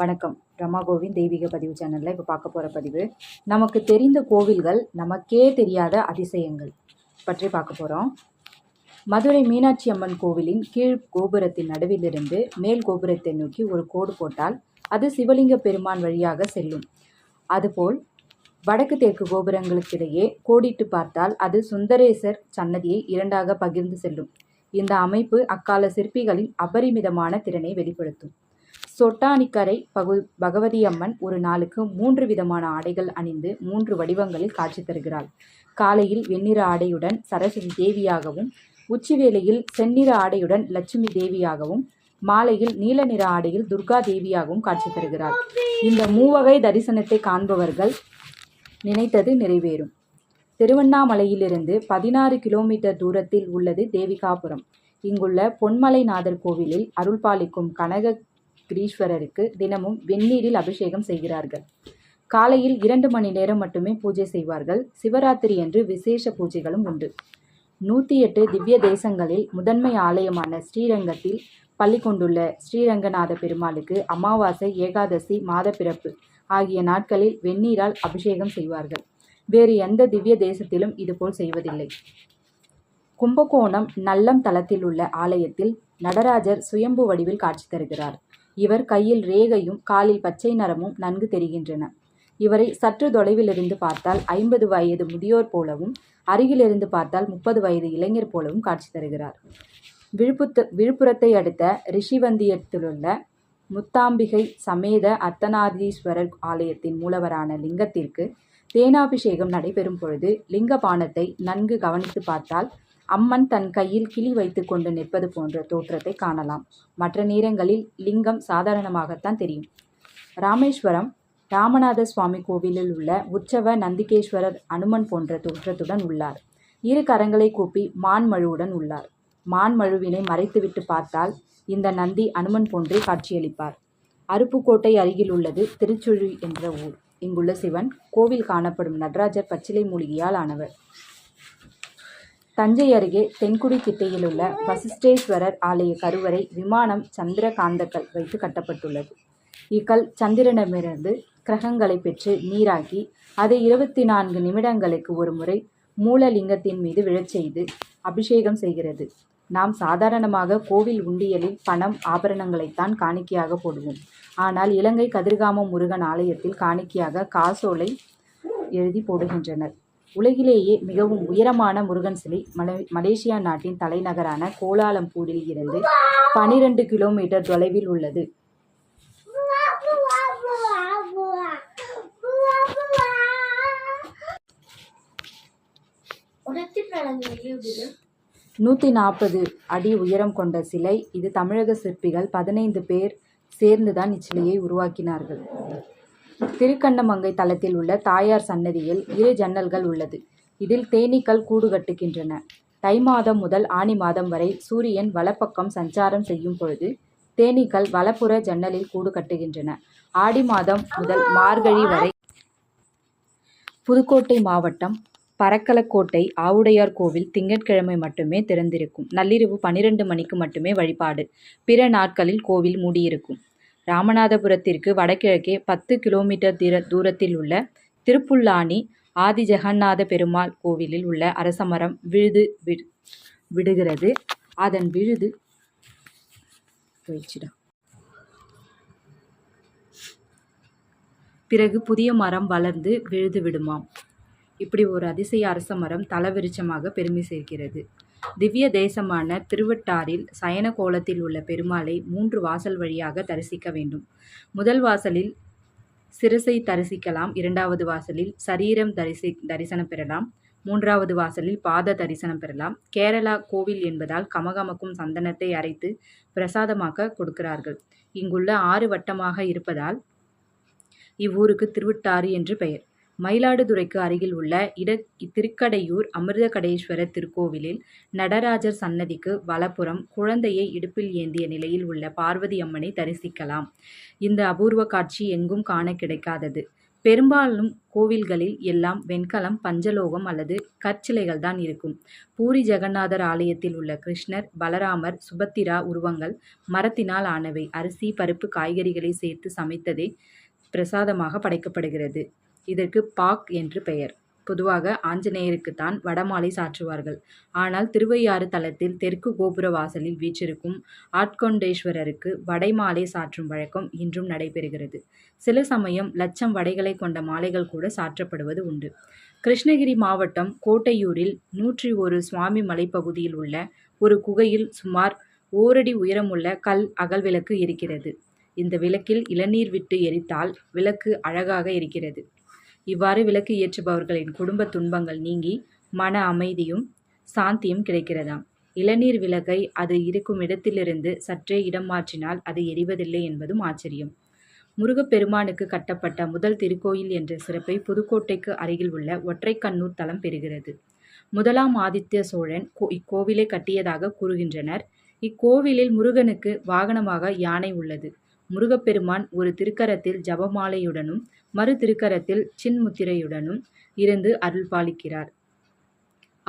வணக்கம். ரமா கோவிந்த் தெய்வீக பதிவு சேனலில் இப்போ பார்க்க போகிற பதிவு நமக்கு தெரிந்த கோவில்கள் நமக்கே தெரியாத அதிசயங்கள் பற்றி பார்க்க போகிறோம் மதுரை மீனாட்சி அம்மன் கோவிலின் கீழ் கோபுரத்தின் நடுவிலிருந்து மேல் கோபுரத்தை நோக்கி ஒரு கோடு போட்டால் அது சிவலிங்க பெருமான் வழியாக செல்லும். அதுபோல் வடக்கு தெற்கு கோபுரங்களுக்கிடையே கோடிட்டு பார்த்தால் அது சுந்தரேசர் சன்னதியை இரண்டாக பகிர்ந்து செல்லும். இந்த அமைப்பு அக்கால சிற்பிகளின் அபரிமிதமான திறனை வெளிப்படுத்தும். சொட்டானிக்கரை பகு பகவதி அம்மன் ஒரு நாளுக்கு மூன்று விதமான ஆடைகள் அணிந்து மூன்று வடிவங்களில் காட்சி தருகிறாள். காலையில் வெண்ணிற ஆடையுடன் சரஸ்வதி தேவியாகவும் உச்சி வேளையில் செந்நிற ஆடையுடன் லட்சுமி தேவியாகவும் மாலையில் நீல நிற ஆடையில் துர்கா தேவியாகவும் காட்சி தருகிறாள். இந்த மூவகை தரிசனத்தை காண்பவர்கள் நினைத்தது நிறைவேறும். திருவண்ணாமலையிலிருந்து பதினாறு கிலோமீட்டர் தூரத்தில் உள்ளது தேவிகாபுரம். இங்குள்ள பொன்மலைநாதர் கோவிலில் அருள்பாலிக்கும் கனக கிரீஸ்வரருக்கு தினமும் வெந்நீரில் அபிஷேகம் செய்கிறார்கள். காலையில் இரண்டு மணி நேரம் மட்டுமே பூஜை செய்வார்கள். சிவராத்திரி என்று விசேஷ பூஜைகளும் உண்டு. நூற்றி எட்டு திவ்ய தேசங்களில் முதன்மை ஆலயமான ஸ்ரீரங்கத்தில் பள்ளி கொண்டுள்ள ஸ்ரீரங்கநாத பெருமாளுக்கு அமாவாசை ஏகாதசி மாதப்பிறப்பு ஆகிய நாட்களில் வெந்நீரால் அபிஷேகம் செய்வார்கள். வேறு எந்த திவ்ய தேசத்திலும் இதுபோல் செய்வதில்லை. கும்பகோணம் நல்லம் தளத்தில் உள்ள ஆலயத்தில் நடராஜர் சுயம்பு வடிவில் காட்சி தருகிறார். இவர் கையில் ரேகையும் காலில் பச்சை நரமும் நன்கு தெரிகின்றன. இவரை சற்று தொலைவிலிருந்து பார்த்தால் ஐம்பது வயது முதியோர் போலவும் அருகிலிருந்து பார்த்தால் முப்பது வயது இளைஞர் போலவும் காட்சி தருகிறார். விழுப்புத்த விழுப்புரத்தை அடுத்த ரிஷிவந்தியத்திலுள்ள முத்தாம்பிகை சமேத அர்த்தநாதீஸ்வரர் ஆலயத்தின் மூலவரான லிங்கத்திற்கு தேனாபிஷேகம் நடைபெறும் பொழுது லிங்க பானத்தை நன்கு கவனித்து பார்த்தால் அம்மன் தன் கையில் கிளி வைத்து கொண்டு நிற்பது போன்ற தோற்றத்தை காணலாம். மற்ற நேரங்களில் லிங்கம் சாதாரணமாகத்தான் தெரியும். ராமேஸ்வரம் ராமநாத சுவாமி கோவிலில் உள்ள உற்சவ நந்திகேஸ்வரர் அனுமன் போன்ற தோற்றத்துடன் உள்ளார். இரு கரங்களை கூப்பி மான்மழுவுடன் உள்ளார். மான்மழுவினை மறைத்துவிட்டு பார்த்தால் இந்த நந்தி அனுமன் போன்றே காட்சியளிப்பார். அருப்புக்கோட்டை அருகில் உள்ளது திருச்சுழி என்ற ஊர். இங்குள்ள சிவன் கோவில் காணப்படும் நடராஜர் பச்சிலை மூலிகையால் ஆனவர். தஞ்சை அருகே தென்குடி திட்டையில் உள்ள வசிஷ்டேஸ்வரர் ஆலய கருவறை விமானம் சந்திரகாந்தக்கல் வைத்து கட்டப்பட்டுள்ளது. இக்கல் சந்திரனிடமிருந்து கிரகங்களை பெற்று நீராக்கி அதை இருபத்தி நான்கு நிமிடங்களுக்கு ஒரு முறை மூலலிங்கத்தின் மீது விழச் செய்து அபிஷேகம் செய்கிறது. நாம் சாதாரணமாக கோவில் உண்டியலில் பணம் ஆபரணங்களைத்தான் காணிக்கையாக போடுவோம். ஆனால் இலங்கை கதிர்காமம் முருகன் ஆலயத்தில் காணிக்கையாக காசோலை எழுதி போடுகின்றனர். உலகிலேயே மிகவும் உயரமான முருகன் சிலை மலே மலேசியா நாட்டின் தலைநகரான கோலாலம்பூரில் இருந்து பனிரெண்டு கிலோமீட்டர் தொலைவில் உள்ளது. நூற்றி நாற்பது அடி உயரம் கொண்ட சிலை இது தமிழக சிற்பிகள் பதினைந்து பேர் சேர்ந்துதான் இச்சிலையை உருவாக்கினார்கள். திருக்கண்ணமங்கை தலத்தில் உள்ள தாயார் சன்னதியில் இரு ஜன்னல்கள் உள்ளது. இதில் தேனீக்கள் கூடு கட்டுகின்றன. தை மாதம் முதல் ஆனி மாதம் வரை சூரியன் வலப்பக்கம் சஞ்சாரம் செய்யும் பொழுது தேனீக்கள் வலப்புற ஜன்னலில் கூடு கட்டுகின்றன. ஆடி மாதம் முதல் மார்கழி வரை புதுக்கோட்டை மாவட்டம் பரக்கலக்கோட்டை ஆவுடையார் கோவில் திங்கட்கிழமை மட்டுமே திறந்திருக்கும். நள்ளிரவு பனிரெண்டு மணிக்கு மட்டுமே வழிபாடு. பிற நாட்களில் கோவில் மூடியிருக்கும். ராமநாதபுரத்திற்கு வடகிழக்கே பத்து கிலோமீட்டர் தீர தூரத்தில் உள்ள திருப்புல்லானி ஆதி ஜெகநாத பெருமாள் கோவிலில் உள்ள அரசமரம் விழுது விடு விடுகிறது. அதன் விழுது போயிடுச்சுடா. பிறகு புதிய மரம் வளர்ந்து விழுது விடுமாம். இப்படி ஒரு அதிசய அரச மரம் தலவிருட்சமாக பெருமை சேர்க்கிறது. திவ்ய தேசமான திருவட்டாரில் சயன கோலத்தில் உள்ள பெருமாளை மூன்று வாசல் வழியாக தரிசிக்க வேண்டும். முதல் வாசலில் சிரசை தரிசிக்கலாம் இரண்டாவது வாசலில் சரீரம் தரிசி தரிசனம் பெறலாம் மூன்றாவது வாசலில் பாத தரிசனம் பெறலாம். கேரளா கோவில் என்பதால் கமகமக்கும் சந்தனத்தை அரைத்து பிரசாதமாக கொடுக்கிறார்கள். இங்குள்ள ஆறு வட்டமாக இருப்பதால் இவ்வூருக்கு திருவட்டாறு என்று பெயர். மயிலாடுதுறைக்கு அருகில் உள்ள இட திருக்கடையூர் அமிர்தகடேஸ்வரர் திருக்கோவிலில் நடராஜர் சன்னதிக்கு வலப்புறம் குழந்தையை இடுப்பில் ஏந்திய நிலையில் உள்ள பார்வதி அம்மனை தரிசிக்கலாம். இந்த அபூர்வ காட்சி எங்கும் காண கிடைக்காதது. பெரும்பாலும் கோவில்களில் எல்லாம் வெண்கலம் பஞ்சலோகம் அல்லது கற்சிலைகள் தான் இருக்கும். பூரி ஜெகநாதர் ஆலயத்தில் உள்ள கிருஷ்ணர் பலராமர் சுபத்திரா உருவங்கள் மரத்தினால் ஆனவை. அரிசி பருப்பு காய்கறிகளை சேர்த்து சமைத்ததே பிரசாதமாக படைக்கப்படுகிறது. இதற்கு பாக் என்று பெயர். பொதுவாக ஆஞ்சநேயருக்குத்தான் வடமாலை சாற்றுவார்கள். ஆனால் திருவையாறு தலத்தில் தெற்கு கோபுர வாசலில் வீற்றிருக்கும் ஆட்கொண்டேஸ்வரருக்கு வடைமாலை சாற்றும் வழக்கம் இன்றும் நடைபெறுகிறது. சில சமயம் லட்சம் வடைகளை கொண்ட மாலைகள் கூட சாற்றப்படுவது உண்டு. கிருஷ்ணகிரி மாவட்டம் கோட்டையூரில் நூற்றி ஒரு சுவாமி மலைப்பகுதியில் உள்ள ஒரு குகையில் சுமார் ஓரடி உயரமுள்ள கல் அகல்விளக்கு இருக்கிறது. இந்த விளக்கில் இளநீர் விட்டு எரித்தால் விளக்கு அழகாக இருக்கிறது இவ்வாறு விளக்கு ஏற்றுபவர்களின் குடும்ப துன்பங்கள் நீங்கி மன அமைதியும் சாந்தியும் கிடைக்கிறதாம். இளநீர் விளக்கை அது இருக்கும் இடத்திலிருந்து சற்றே இடம் மாற்றினால் அது எரிவதில்லை என்பதும் ஆச்சரியம். முருகப்பெருமானுக்கு கட்டப்பட்ட முதல் திருக்கோயில் என்ற சிறப்பை புதுக்கோட்டைக்கு அருகில் உள்ள ஒற்றைக்கண்ணூர் தலம் பெறுகிறது. முதலாம் ஆதித்ய சோழன் இக்கோவிலை கட்டியதாக கூறுகின்றனர். இக்கோவிலில் முருகனுக்கு வாகனமாக யானை உள்ளது. முருகப்பெருமான் ஒரு திருக்கரத்தில் ஜபமாலையுடனும் மறு திருக்கரத்தில் சின்முத்திரையுடனும் இருந்து அருள்பாலிக்கிறார்.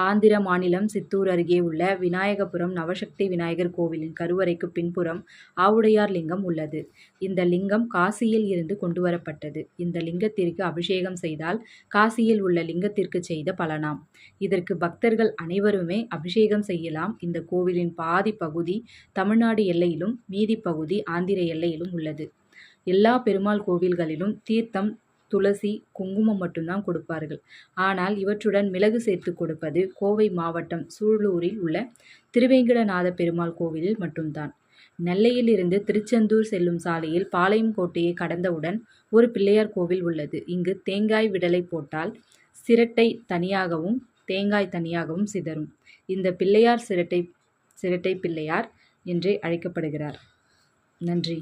ஆந்திர மாநிலம் சித்தூர் அருகே உள்ள விநாயகபுரம் நவசக்தி விநாயகர் கோவிலின் கருவறைக்கு பின்புறம் ஆவுடையார் லிங்கம் உள்ளது. இந்த லிங்கம் காசியில் இருந்து கொண்டு வரப்பட்டது இந்த லிங்கத்திற்கு அபிஷேகம் செய்தால் காசியில் உள்ள லிங்கத்திற்கு செய்த பலனாம். இதற்கு பக்தர்கள் அனைவருமே அபிஷேகம் செய்யலாம். இந்த கோவிலின் பாதி பகுதி தமிழ்நாடு எல்லையிலும் மீதி பகுதி ஆந்திர எல்லையிலும் உள்ளது. எல்லா பெருமாள் கோவில்களிலும் தீர்த்தம் துளசி குங்குமம் மட்டும்தான் கொடுப்பார்கள். ஆனால் இவற்றுடன் மிளகு சேர்த்து கொடுப்பது கோவை மாவட்டம் சூலூரில் உள்ள திருவேங்கடநாத பெருமாள் கோவிலில் மட்டும்தான். நெல்லையில் இருந்து திருச்செந்தூர் செல்லும் சாலையில் பாளையம் கோட்டையை கடந்தவுடன் ஒரு பிள்ளையார் கோவில் உள்ளது. இங்கு தேங்காய் விடலை போட்டால் சிரட்டை தனியாகவும் தேங்காய் தனியாகவும் சிதறும். இந்த பிள்ளையார் சிரட்டை சிரட்டை பிள்ளையார் என்றே அழைக்கப்படுகிறார். நன்றி.